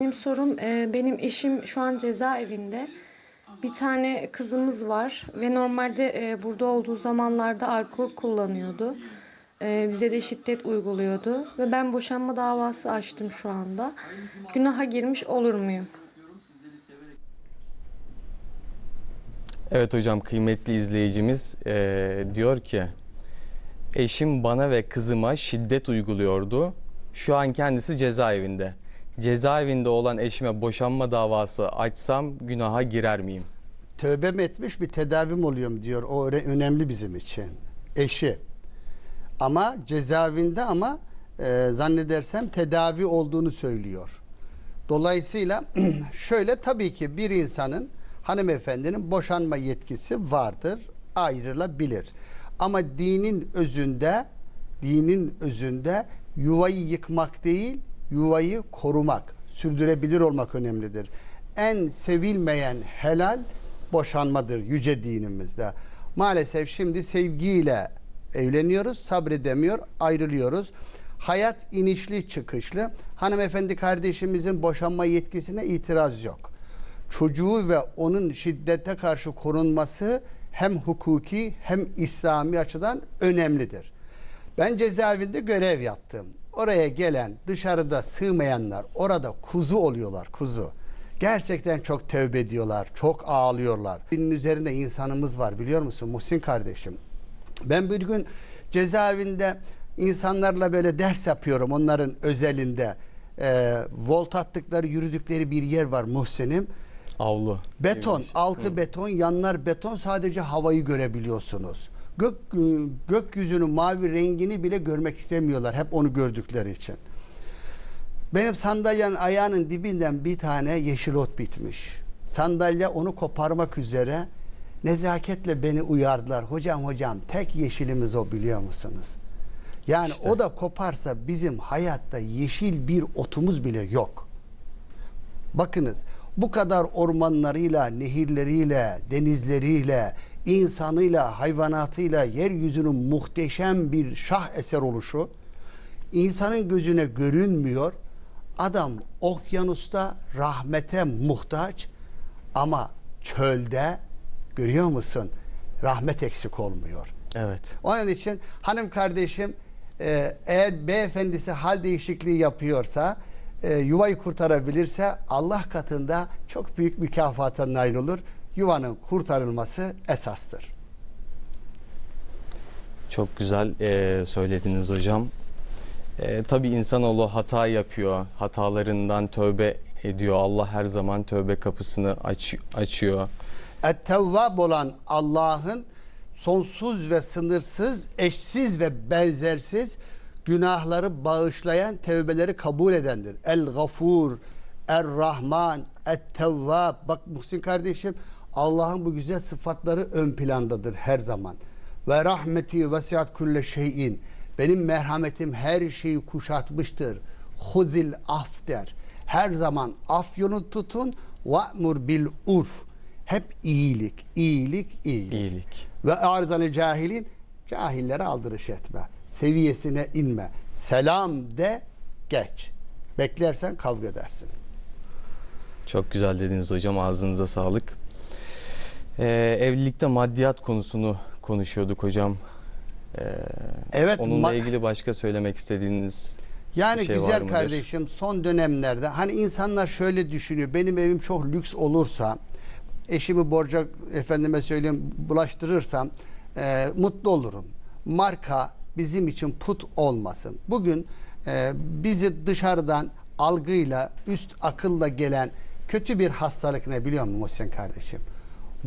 Benim sorum, e, benim eşim şu an cezaevinde. Bir tane kızımız var ve normalde e, burada olduğu zamanlarda alkol kullanıyordu. E, bize de şiddet uyguluyordu ve ben boşanma davası açtım şu anda. Günaha girmiş olur muyum? Evet hocam kıymetli izleyicimiz eee, diyor ki eşim bana ve kızıma şiddet uyguluyordu. Şu an kendisi cezaevinde. Cezaevinde olan eşime boşanma davası açsam günaha girer miyim? Tövbe mi etmiş bir tedavim oluyorum diyor. O önemli bizim için. Eşi. Ama cezaevinde ama e, zannedersem tedavi olduğunu söylüyor. Dolayısıyla şöyle tabii ki bir insanın hanımefendinin boşanma yetkisi vardır. Ayrılabilir. Ama dinin özünde dinin özünde yuvayı yıkmak değil, yuvayı korumak, sürdürebilir olmak önemlidir. En sevilmeyen helal boşanmadır yüce dinimizde. Maalesef şimdi sevgiyle evleniyoruz, sabredemiyor, ayrılıyoruz. Hayat inişli çıkışlı. Hanımefendi kardeşimizin boşanma yetkisine itiraz yok. Çocuğu ve onun şiddete karşı korunması hem hukuki hem İslami açıdan önemlidir. Ben cezaevinde görev yaptım. Oraya gelen dışarıda sığmayanlar orada kuzu oluyorlar kuzu. Gerçekten çok tövbe ediyorlar, çok ağlıyorlar. Binin üzerinde insanımız var biliyor musun Muhsin kardeşim? Ben bir gün cezaevinde insanlarla böyle ders yapıyorum onların özelinde. Ee, volt attıkları, yürüdükleri bir yer var Muhsin'im. Avlu. Beton, şey. altı beton, yanlar beton sadece havayı görebiliyorsunuz. Gök gökyüzünün mavi rengini bile görmek istemiyorlar hep onu gördükleri için. Benim sandalyenin ayağının dibinden bir tane yeşil ot bitmiş. Sandalye onu koparmak üzere nezaketle beni uyardılar. Hocam hocam tek yeşilimiz o biliyor musunuz? Yani İşte. o da koparsa bizim hayatta yeşil bir otumuz bile yok. Bakınız bu kadar ormanlarıyla, nehirleriyle, denizleriyle, insanıyla, hayvanatıyla yeryüzünün muhteşem bir şah eser oluşu insanın gözüne görünmüyor. Adam okyanusta rahmete muhtaç ama çölde görüyor musun? Rahmet eksik olmuyor. Evet. Onun için hanım kardeşim e, eğer beyefendisi hal değişikliği yapıyorsa e, yuvayı kurtarabilirse Allah katında çok büyük mükafata nail olur. Yuvanın kurtarılması esastır. Çok güzel eee, söylediniz hocam. Eee tabii insanoğlu hata yapıyor. Hatalarından tövbe ediyor. Allah her zaman tövbe kapısını aç, açıyor. Et-Tevvab olan Allah'ın sonsuz ve sınırsız, eşsiz ve benzersiz günahları bağışlayan, tevbeleri kabul edendir. El-Gafur, Er-Rahman, Et-Tevvab. Bak Muhsin kardeşim Allah'ın bu güzel sıfatları ön plandadır her zaman. Ve rahmeti vesiat kulle şeyin. Benim merhametim her şeyi kuşatmıştır. Hudil af der. Her zaman af yolu tutun. Ve'mur bil urf. Hep iyilik, iyilik, iyilik. İyilik. Ve arzanı cahilin cahillere aldırış etme. Seviyesine inme. Selam de geç. Beklersen kavga edersin. Çok güzel dediniz hocam. Ağzınıza sağlık. Eee, evlilikte maddiyat konusunu konuşuyorduk hocam. Eee, Evet onunla ma- ilgili başka söylemek istediğiniz Yani bir şey var güzel mıdır? kardeşim son dönemlerde hani insanlar şöyle düşünüyor. Benim evim çok lüks olursa eşimi borca efendime söyleyeyim bulaştırırsam e, mutlu olurum. Marka bizim için put olmasın. Bugün e, bizi dışarıdan algıyla üst akılla gelen kötü bir hastalık ne biliyor musun Muhsin kardeşim?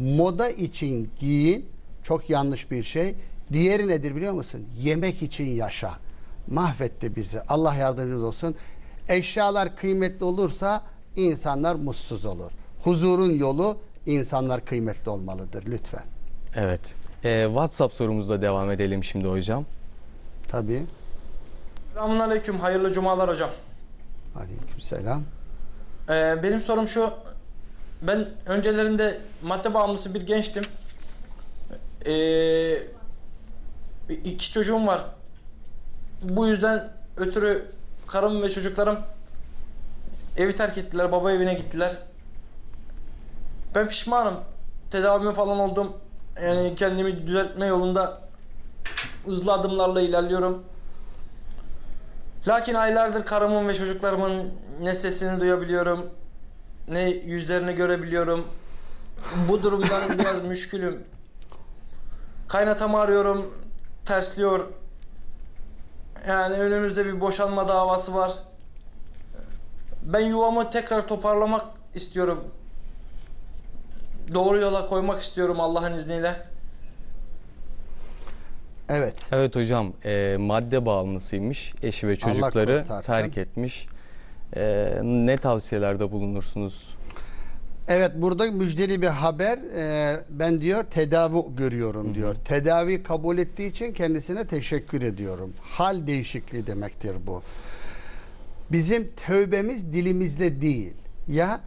Moda için giyin çok yanlış bir şey. Diğeri nedir biliyor musun? Yemek için yaşa. Mahvetti bizi. Allah yardımcımız olsun. Eşyalar kıymetli olursa insanlar mutsuz olur. Huzurun yolu insanlar kıymetli olmalıdır lütfen. Evet. Ee, WhatsApp sorumuzla devam edelim şimdi hocam. Tabii. Selamun Aleyküm, hayırlı cumalar hocam. Aleykümselam. Ee, benim sorum şu, ben öncelerinde madde bağımlısı bir gençtim. Ee, iki çocuğum var. Bu yüzden ötürü karım ve çocuklarım Evi terk ettiler, baba evine gittiler. Ben pişmanım. Tedavime falan oldum. Yani kendimi düzeltme yolunda hızlı adımlarla ilerliyorum. Lakin aylardır karımın ve çocuklarımın ne sesini duyabiliyorum, ne yüzlerini görebiliyorum. Bu durumdan biraz müşkülüm. Kaynatamı arıyorum, tersliyor. Yani önümüzde bir boşanma davası var. Ben yuvamı tekrar toparlamak istiyorum. Doğru yola koymak istiyorum Allah'ın izniyle. Evet. Evet hocam e, madde bağımlısıymış. Eşi ve çocukları kurtarsın. terk etmiş. E, ne tavsiyelerde bulunursunuz? Evet burada müjdeli bir haber. Ee, ben diyor tedavi görüyorum diyor. Tedavi kabul ettiği için kendisine teşekkür ediyorum. Hal değişikliği demektir bu. Bizim tövbemiz dilimizle değil ya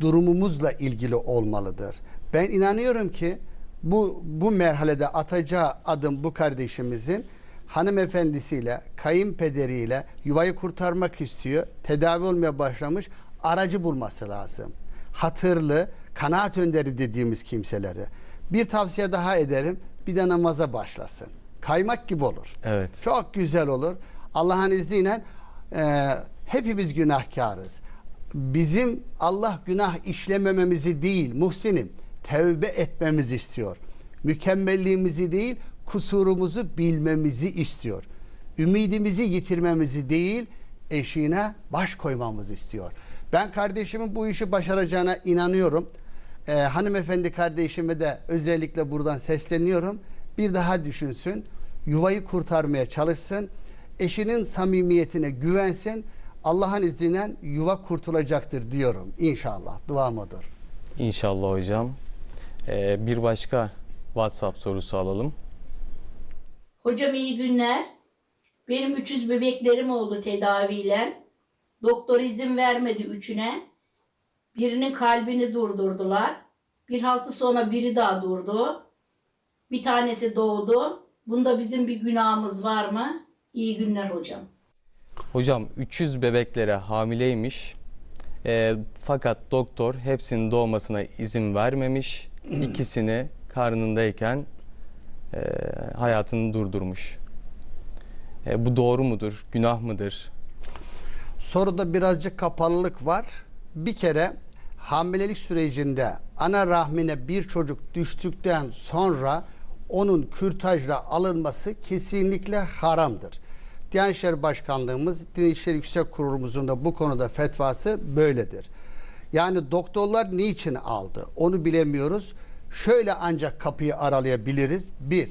durumumuzla ilgili olmalıdır. Ben inanıyorum ki bu bu merhalede atacağı adım bu kardeşimizin hanımefendisiyle, kayınpederiyle yuvayı kurtarmak istiyor. Tedavi olmaya başlamış. Aracı bulması lazım. Hatırlı, kanaat önderi dediğimiz kimseleri. Bir tavsiye daha ederim. Bir de namaza başlasın. Kaymak gibi olur. Evet. Çok güzel olur. Allah'ın izniyle e, hepimiz günahkarız. Bizim Allah günah işlemememizi değil, muhsinim, tevbe etmemizi istiyor. Mükemmelliğimizi değil, kusurumuzu bilmemizi istiyor. Ümidimizi yitirmemizi değil, eşiğine baş koymamızı istiyor. Ben kardeşimin bu işi başaracağına inanıyorum. Ee, hanımefendi kardeşime de özellikle buradan sesleniyorum. Bir daha düşünsün, yuvayı kurtarmaya çalışsın, eşinin samimiyetine güvensin. Allah'ın izniyle yuva kurtulacaktır diyorum inşallah. Duam odur. İnşallah hocam. E, bir başka WhatsApp sorusu alalım. Hocam iyi günler. Benim 300 bebeklerim oldu tedaviyle. Doktor izin vermedi üçüne. Birinin kalbini durdurdular. Bir hafta sonra biri daha durdu. Bir tanesi doğdu. Bunda bizim bir günahımız var mı? İyi günler hocam. Hocam 300 bebeklere hamileymiş. E, fakat doktor hepsinin doğmasına izin vermemiş. İkisini karnındayken e, hayatını durdurmuş. E, bu doğru mudur? Günah mıdır? Soruda birazcık kapalılık var. Bir kere hamilelik sürecinde ana rahmine bir çocuk düştükten sonra onun kürtajla alınması kesinlikle haramdır. Diyanet İşleri Başkanlığımız, Diyanet İşleri Yüksek Kurulumuzun da bu konuda fetvası böyledir. Yani doktorlar niçin aldı onu bilemiyoruz. Şöyle ancak kapıyı aralayabiliriz. Bir,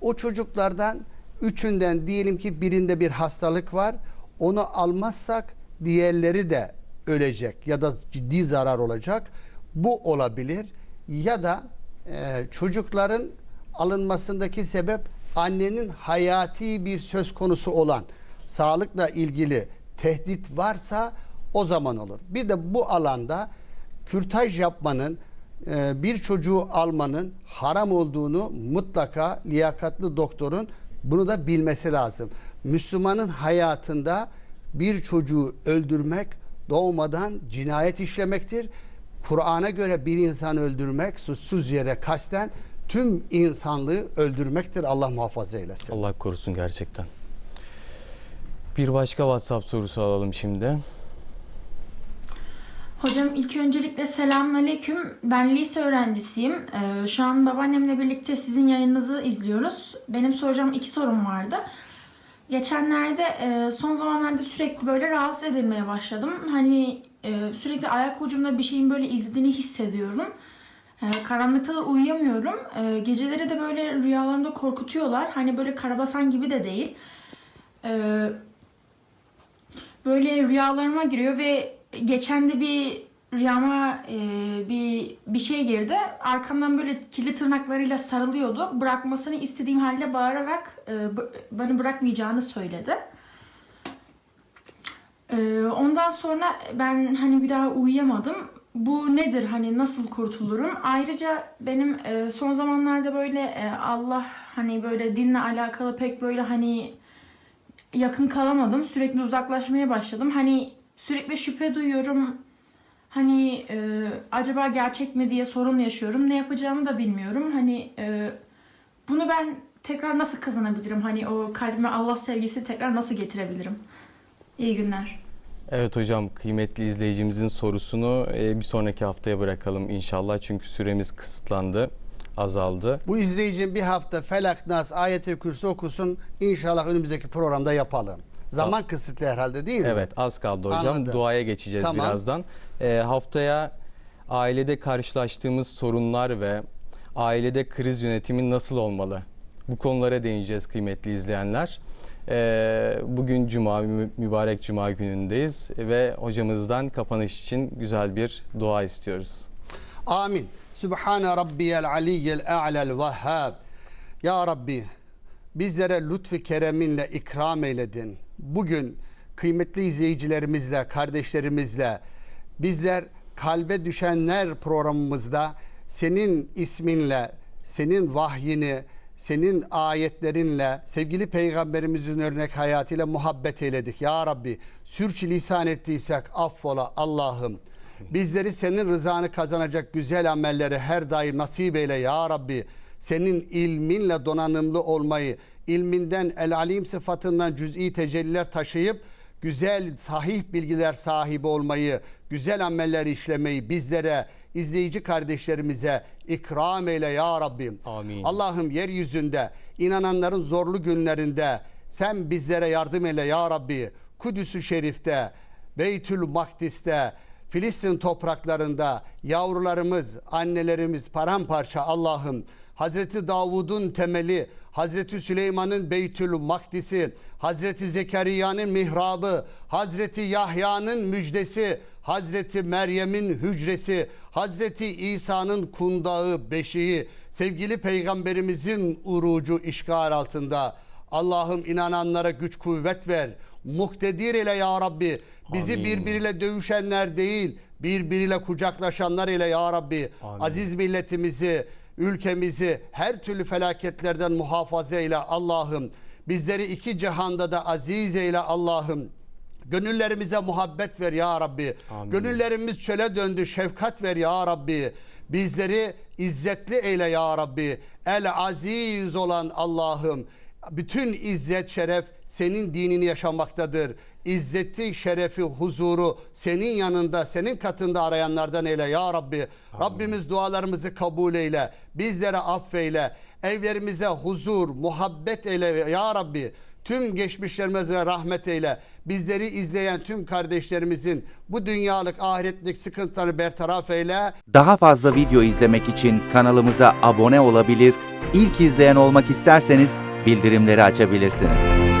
o çocuklardan üçünden diyelim ki birinde bir hastalık var. Onu almazsak diğerleri de ölecek ya da ciddi zarar olacak. Bu olabilir. Ya da e, çocukların alınmasındaki sebep annenin hayati bir söz konusu olan sağlıkla ilgili tehdit varsa o zaman olur. Bir de bu alanda kürtaj yapmanın bir çocuğu almanın haram olduğunu mutlaka liyakatlı doktorun bunu da bilmesi lazım. Müslümanın hayatında bir çocuğu öldürmek doğmadan cinayet işlemektir. Kur'an'a göre bir insan öldürmek suçsuz yere kasten tüm insanlığı öldürmektir. Allah muhafaza eylesin. Allah korusun gerçekten. Bir başka WhatsApp sorusu alalım şimdi. Hocam ilk öncelikle selamünaleyküm. Ben lise öğrencisiyim. Ee, şu an babaannemle birlikte sizin yayınınızı izliyoruz. Benim soracağım iki sorum vardı. Geçenlerde e, son zamanlarda sürekli böyle rahatsız edilmeye başladım. Hani e, sürekli ayak ucumda bir şeyin böyle izlediğini hissediyorum. E, karanlıkta da uyuyamıyorum. E, geceleri de böyle rüyalarımda korkutuyorlar. Hani böyle karabasan gibi de değil. Böyle rüyalarıma giriyor ve geçen de bir rüyama e, bir bir şey girdi. Arkamdan böyle kirli tırnaklarıyla sarılıyordu. Bırakmasını istediğim halde bağırarak e, beni bırakmayacağını söyledi. E, ondan sonra ben hani bir daha uyuyamadım. Bu nedir hani nasıl kurtulurum? Ayrıca benim e, son zamanlarda böyle e, Allah hani böyle dinle alakalı pek böyle hani yakın kalamadım. Sürekli uzaklaşmaya başladım. Hani Sürekli şüphe duyuyorum. Hani e, acaba gerçek mi diye sorun yaşıyorum. Ne yapacağımı da bilmiyorum. Hani e, bunu ben tekrar nasıl kazanabilirim? Hani o kalbime Allah sevgisi tekrar nasıl getirebilirim? İyi günler. Evet hocam kıymetli izleyicimizin sorusunu e, bir sonraki haftaya bırakalım inşallah çünkü süremiz kısıtlandı, azaldı. Bu izleyicinin bir hafta Felak Nas ayet-i kürsü okusun. İnşallah önümüzdeki programda yapalım. Zaman kısıtlı herhalde değil mi? Evet az kaldı hocam. Anladım. Duaya geçeceğiz Tamam. birazdan. Ee, haftaya ailede karşılaştığımız sorunlar ve ailede kriz yönetimi nasıl olmalı? Bu konulara değineceğiz kıymetli izleyenler. Ee, bugün Cuma, mü- mübarek Cuma günündeyiz ve hocamızdan kapanış için güzel bir dua istiyoruz. Amin. Sübhane Rabbiyel Aliyyel A'lel Vehhab. Ya Rabbi bizlere lütfu kereminle ikram eyledin. Bugün kıymetli izleyicilerimizle, kardeşlerimizle bizler kalbe düşenler programımızda senin isminle, senin vahyini, senin ayetlerinle, sevgili peygamberimizin örnek hayatıyla muhabbet eyledik. Ya Rabbi sürçülisan ettiysek affola Allah'ım. Bizleri senin rızanı kazanacak güzel amelleri her daim nasip eyle ya Rabbi. Senin ilminle donanımlı olmayı, ilminden el alim sıfatından cüz'i tecelliler taşıyıp güzel sahih bilgiler sahibi olmayı, güzel ameller işlemeyi bizlere, izleyici kardeşlerimize ikram eyle ya Rabbim. Amin. Allah'ım yeryüzünde inananların zorlu günlerinde sen bizlere yardım eyle ya Rabbi. Kudüs-ü Şerif'te, Beytül Makdis'te, Filistin topraklarında yavrularımız, annelerimiz paramparça Allah'ım. Hazreti Davud'un temeli, Hazreti Süleyman'ın Beytül Makdis'i, Hazreti Zekeriya'nın mihrabı, Hazreti Yahya'nın müjdesi, Hazreti Meryem'in hücresi, Hazreti İsa'nın kundağı, beşiği, sevgili peygamberimizin urucu işgal altında. Allah'ım inananlara güç kuvvet ver. Muhtedir ile ya Rabbi. Bizi Amin. birbiriyle dövüşenler değil, birbiriyle kucaklaşanlar ile ya Rabbi. Amin. Aziz milletimizi, ülkemizi her türlü felaketlerden muhafaza eyle Allah'ım. Bizleri iki cihanda da aziz eyle Allah'ım. Gönüllerimize muhabbet ver ya Rabbi. Amin. Gönüllerimiz çöle döndü. Şefkat ver ya Rabbi. Bizleri izzetli eyle ya Rabbi. El aziz olan Allah'ım. Bütün izzet şeref senin dinini yaşamaktadır. İzzeti, şerefi, huzuru senin yanında, senin katında arayanlardan eyle ya Rabbi. Rabbimiz dualarımızı kabul eyle. Bizlere affeyle. Evlerimize huzur, muhabbet eyle ya Rabbi. Tüm geçmişlerimize rahmet eyle. Bizleri izleyen tüm kardeşlerimizin bu dünyalık ahiretlik sıkıntılarını bertaraf eyle. Daha fazla video izlemek için kanalımıza abone olabilir, ilk izleyen olmak isterseniz bildirimleri açabilirsiniz.